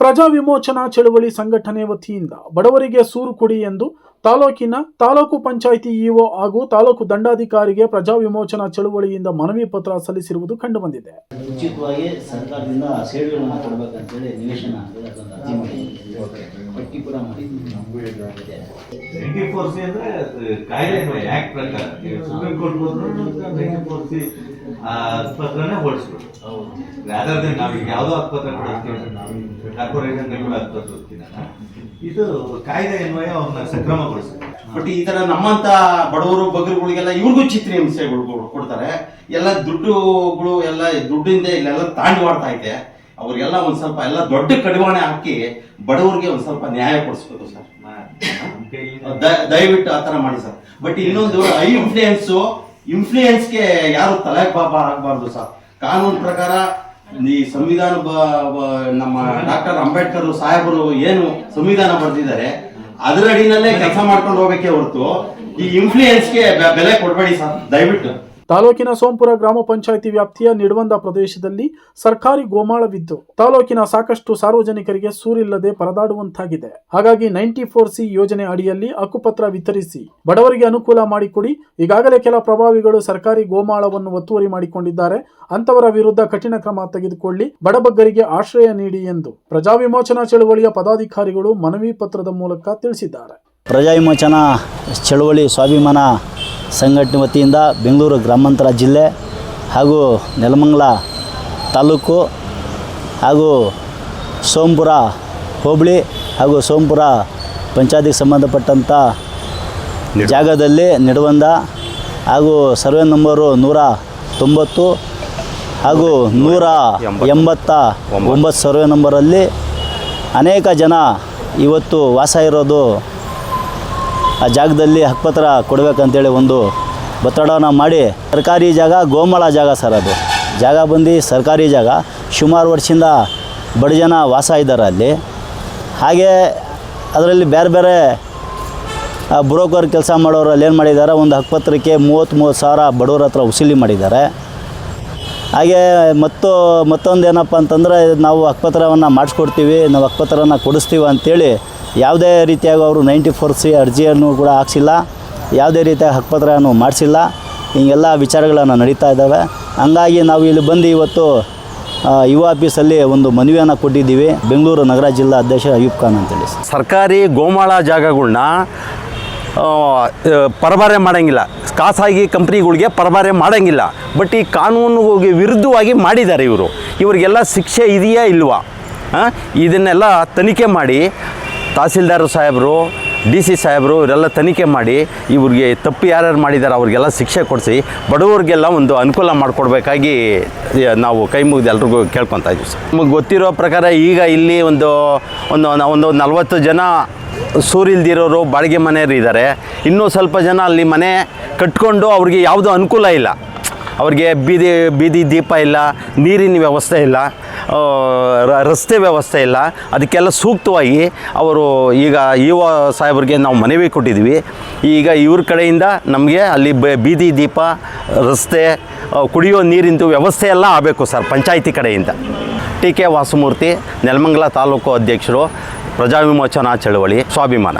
ಪ್ರಜಾ ವಿಮೋಚನಾ ಚಳವಳಿ ಸಂಘಟನೆ ವತಿಯಿಂದ ಬಡವರಿಗೆ ಸೂರು ಕೊಡಿ ಎಂದು ತಾಲೂಕಿನ ತಾಲೂಕು ಪಂಚಾಯಿತಿ ಇಒ ಹಾಗೂ ತಾಲೂಕು ದಂಡಾಧಿಕಾರಿಗೆ ಪ್ರಜಾ ವಿಮೋಚನಾ ಚಳುವಳಿಯಿಂದ ಮನವಿ ಪತ್ರ ಸಲ್ಲಿಸಿರುವುದು ಕಂಡುಬಂದಿದೆ. ಉಚಿತವಾಗಿ ಸರ್ಕಾರದಿಂದ ಸೇವೆಗಳನ್ನು ಕೊಡಬೇಕಂತೇಳಿ ನಿವೇಶನ ಅರ್ಜಿ ಮಾಡಿದ್ದೀವಿ ಪಟ್ಟಿ ಹೋಲಿಸ್ಬಿಟ್ಟು ನಾವು ಈಗ ಯಾವುದೋ ಹಕ್ಕುಪತ್ರ ಕೊಡೋದಕ್ಕೆ ಕಾರ್ಪೊರೇಷನ್ ಹಕ್ಕುಪತ್ರ ಹೋಗ್ತೀನಲ್ಲ ಇದು ಕಾಯ್ದೆ ಅನ್ವಯ ಅವ್ರನ್ನ ಸಕ್ರಮಗೊಳಿಸ್ತಾರೆ ಬಟ್ ಈ ತರ ನಮ್ಮಂತ ಬಡವರು ಬಗ್ಗರುಗಳಿಗೆಲ್ಲ ಇವ್ರಿಗೂ ಚಿತ್ರ ಹಿಂಸೆಗಳು ಕೊಡ್ತಾರೆ. ಎಲ್ಲ ದುಡ್ಡುಗಳು ಎಲ್ಲ ದುಡ್ಡಿಂದ ಇಲ್ಲೆಲ್ಲ ತಾಂಡವಾಡ್ತಾ ಇದೆ. ಅವ್ರಿಗೆಲ್ಲ ಒಂದ್ ಸ್ವಲ್ಪ ಎಲ್ಲ ದೊಡ್ಡ ಕಡಿವಾಣೆ ಹಾಕಿ ಬಡವರಿಗೆ ಒಂದ್ ಸ್ವಲ್ಪ ನ್ಯಾಯ ಕೊಡಿಸ್ಬೇಕು ಸರ್. ದಯವಿಟ್ಟು ಆತರ ಮಾಡಿ ಸರ್. ಬಟ್ ಇನ್ನೊಂದು ಐ ಇನ್ಫ್ಲೂಯೆನ್ಸ್ ಇನ್ಫ್ಲೂಯೆನ್ಸ್ಗೆ ಯಾರು ತಲೆ ಪಾಪ ಆಗಬಾರ್ದು ಸರ್. ಕಾನೂನು ಪ್ರಕಾರ ಈ ಸಂವಿಧಾನ ನಮ್ಮ ಡಾಕ್ಟರ್ ಅಂಬೇಡ್ಕರ್ ಸಾಹೇಬರು ಏನು ಸಂವಿಧಾನ ಬರೆದಿದ್ದಾರೆ, ಅದರ ಅಡಿನಲ್ಲೇ ಕೆಲಸ ಮಾಡ್ಕೊಂಡು ಹೋಗಬೇಕೆ ಹೊರತು ಈ ಇನ್ಫ್ಲೂಯೆನ್ಸ್ಗೆ ಬೆಲೆ ಕೊಡಬೇಡಿ ಸರ್. ದಯವಿಟ್ಟು. ತಾಲೂಕಿನ ಸೋಂಪುರ ಗ್ರಾಮ ಪಂಚಾಯಿತಿ ವ್ಯಾಪ್ತಿಯ ನಿಡ್ವಂದ ಪ್ರದೇಶದಲ್ಲಿ ಸರ್ಕಾರಿ ಗೋಮಾಳವಿದ್ದು ತಾಲೂಕಿನ ಸಾಕಷ್ಟು ಸಾರ್ವಜನಿಕರಿಗೆ ಸೂರಿಲ್ಲದೆ ಪರದಾಡುವಂತಾಗಿದೆ. ಹಾಗಾಗಿ ನೈಂಟಿ ಫೋರ್ ಸಿ ಯೋಜನೆ ಅಡಿಯಲ್ಲಿ ಹಕ್ಕುಪತ್ರ ವಿತರಿಸಿ ಬಡವರಿಗೆ ಅನುಕೂಲ ಮಾಡಿಕೊಡಿ. ಈಗಾಗಲೇ ಕೆಲ ಪ್ರಭಾವಿಗಳು ಸರ್ಕಾರಿ ಗೋಮಾಳವನ್ನು ಒತ್ತುವರಿ ಮಾಡಿಕೊಂಡಿದ್ದಾರೆ. ಅಂತವರ ವಿರುದ್ಧ ಕಠಿಣ ಕ್ರಮ ತೆಗೆದುಕೊಳ್ಳಿ. ಬಡಬಗ್ಗರಿಗೆ ಆಶ್ರಯ ನೀಡಿ ಎಂದು ಪ್ರಜಾ ವಿಮೋಚನಾ ಚಳುವಳಿಯ ಪದಾಧಿಕಾರಿಗಳು ಮನವಿ ಪತ್ರದ ಮೂಲಕ ತಿಳಿಸಿದ್ದಾರೆ. ಪ್ರಜಾ ವಿಮೋಚನಾ ಚಳುವಳಿ ಸ್ವಾಭಿಮಾನ ಸಂಘಟನೆ ವತಿಯಿಂದ ಬೆಂಗಳೂರು ಗ್ರಾಮಾಂತರ ಜಿಲ್ಲೆ ಹಾಗೂ ನೆಲಮಂಗಲ ತಾಲೂಕು ಹಾಗೂ ಸೋಂಪುರ ಹೋಬಳಿ ಹಾಗೂ ಸೋಂಪುರ ಪಂಚಾಯತಿಗೆ ಸಂಬಂಧಪಟ್ಟಂಥ ಜಾಗದಲ್ಲಿ ನಿಡುವಂದ ಹಾಗೂ ಸರ್ವೆ ನಂಬರು ನೂರ ತೊಂಬತ್ತು ಹಾಗೂ ನೂರ ಎಂಬತ್ತ ಒಂಬತ್ತು ಸರ್ವೆ ನಂಬರಲ್ಲಿ ಅನೇಕ ಜನ ಇವತ್ತು ವಾಸ ಇರೋದು ಆ ಜಾಗದಲ್ಲಿ ಹಕ್ಕುಪತ್ರ ಕೊಡಬೇಕಂತೇಳಿ ಒಂದು ಒತ್ತಡವನ್ನು ಮಾಡಿ ಸರ್ಕಾರಿ ಜಾಗ, ಗೋಮಳ ಜಾಗ ಸರ್ ಅದು. ಜಾಗ ಬಂದು ಸರ್ಕಾರಿ ಜಾಗ. ಸುಮಾರು ವರ್ಷದಿಂದ ಬಡ ಜನ ವಾಸ ಇದ್ದಾರೆ ಅಲ್ಲಿ. ಹಾಗೆ ಅದರಲ್ಲಿ ಬೇರೆ ಬೇರೆ ಬ್ರೋಕರ್ ಕೆಲಸ ಮಾಡೋರು ಅಲ್ಲಿ ಏನು ಮಾಡಿದ್ದಾರೆ? ಒಂದು ಹಕ್ಕುಪತ್ರಕ್ಕೆ ಮೂವತ್ತು ಮೂವತ್ತು ಸಾವಿರ ಬಡವ್ರ ಹತ್ರ ವಸೂಲಿ ಮಾಡಿದ್ದಾರೆ. ಹಾಗೆ ಮತ್ತು, ಮತ್ತೊಂದು ಏನಪ್ಪ ಅಂತಂದರೆ ನಾವು ಹಕ್ಕುಪತ್ರವನ್ನು ಮಾಡಿಸ್ಕೊಡ್ತೀವಿ, ನಾವು ಹಕ್ಕುಪತ್ರನ ಕೊಡಿಸ್ತೀವಿ ಅಂತೇಳಿ ಯಾವುದೇ ರೀತಿಯಾಗಿ ಅವರು ನೈಂಟಿ ಫೋರ್ ಸಿ ಅರ್ಜಿಯನ್ನು ಕೂಡ ಹಾಕ್ಸಿಲ್ಲ. ಯಾವುದೇ ರೀತಿಯ ಹಕ್ಕುಪತ್ರವನ್ನು ಮಾಡಿಸಿಲ್ಲ. ಹಿಂಗೆಲ್ಲ ವಿಚಾರಗಳನ್ನು ನಡೀತಾ ಇದ್ದಾವೆ. ಹಂಗಾಗಿ ನಾವು ಇಲ್ಲಿ ಬಂದು ಇವತ್ತು ಯುವ ಆಫೀಸಲ್ಲಿ ಒಂದು ಮನವಿಯನ್ನು ಕೊಟ್ಟಿದ್ದೀವಿ. ಬೆಂಗಳೂರು ನಗರ ಜಿಲ್ಲಾ ಅಧ್ಯಕ್ಷ ಅಯೂಬ್ ಖಾನ್ ಅಂತೇಳಿ ಸರ್. ಸರ್ಕಾರಿ ಗೋಮಾಳ ಜಾಗಗಳನ್ನ ಪರಬಾರೆ ಮಾಡೋಂಗಿಲ್ಲ. ಖಾಸಗಿ ಕಂಪ್ನಿಗಳಿಗೆ ಪರಭಾರೆ ಮಾಡೋಂಗಿಲ್ಲ. ಬಟ್ ಈ ಕಾನೂನಿಗೆ ವಿರುದ್ಧವಾಗಿ ಮಾಡಿದ್ದಾರೆ ಇವರು. ಇವರಿಗೆಲ್ಲ ಶಿಕ್ಷೆ ಇದೆಯಾ ಇಲ್ವಾ? ಇದನ್ನೆಲ್ಲ ತನಿಖೆ ಮಾಡಿ ತಹಸೀಲ್ದಾರ್ ಸಾಹೇಬರು, ಡಿ ಸಿ ಸಾಹೇಬರು ಇವರೆಲ್ಲ ತನಿಖೆ ಮಾಡಿ ಇವ್ರಿಗೆ ತಪ್ಪು ಯಾರ್ಯಾರು ಮಾಡಿದ್ದಾರೆ ಅವ್ರಿಗೆಲ್ಲ ಶಿಕ್ಷೆ ಕೊಡಿಸಿ ಬಡವರಿಗೆಲ್ಲ ಒಂದು ಅನುಕೂಲ ಮಾಡಿಕೊಡ್ಬೇಕಾಗಿ ನಾವು ಕೈ ಮುಗಿದು ಎಲ್ರಿಗೂ ಕೇಳ್ಕೊತಾ ಇದ್ದೀವಿ ಸರ್. ನಮಗೆ ಗೊತ್ತಿರೋ ಪ್ರಕಾರ ಈಗ ಇಲ್ಲಿ ಒಂದು ಒಂದು ಒಂದು ನಲ್ವತ್ತು ಜನ ಸೂರಿಲ್ದಿರೋರು ಬಾಡಿಗೆ ಮನೆಯವರು ಇದ್ದಾರೆ. ಇನ್ನೂ ಸ್ವಲ್ಪ ಜನ ಅಲ್ಲಿ ಮನೆ ಕಟ್ಕೊಂಡು ಅವ್ರಿಗೆ ಯಾವುದೂ ಅನುಕೂಲ ಇಲ್ಲ. ಅವ್ರಿಗೆ ಬೀದಿ ಬೀದಿ ದೀಪ ಇಲ್ಲ, ನೀರಿನ ವ್ಯವಸ್ಥೆ ಇಲ್ಲ. ರಸ್ತೆ ವ್ಯವಸ್ಥೆ ಇಲ್ಲ. ಅದಕ್ಕೆಲ್ಲ ಸೂಕ್ತವಾಗಿ ಅವರು ಈಗ ಯುವ ಸಾಹೇಬ್ರಿಗೆ ನಾವು ಮನವಿ ಕೊಟ್ಟಿದ್ವಿ ಈಗ ಇವ್ರ ಕಡೆಯಿಂದ ನಮಗೆ ಅಲ್ಲಿ ಬೀದಿ ದೀಪ, ರಸ್ತೆ ಕುಡಿಯೋ ನೀರಿಂದು ವ್ಯವಸ್ಥೆ ಎಲ್ಲ ಆಗಬೇಕು ಸರ್ ಪಂಚಾಯಿತಿ ಕಡೆಯಿಂದ. ಟಿ ಕೆ ವಾಸುಮೂರ್ತಿ, ನೆಲಮಂಗಲ ತಾಲೂಕು ಅಧ್ಯಕ್ಷರು, ಪ್ರಜಾವಿಮೋಚನಾ ಚಳವಳಿ, ಸ್ವಾಭಿಮಾನ.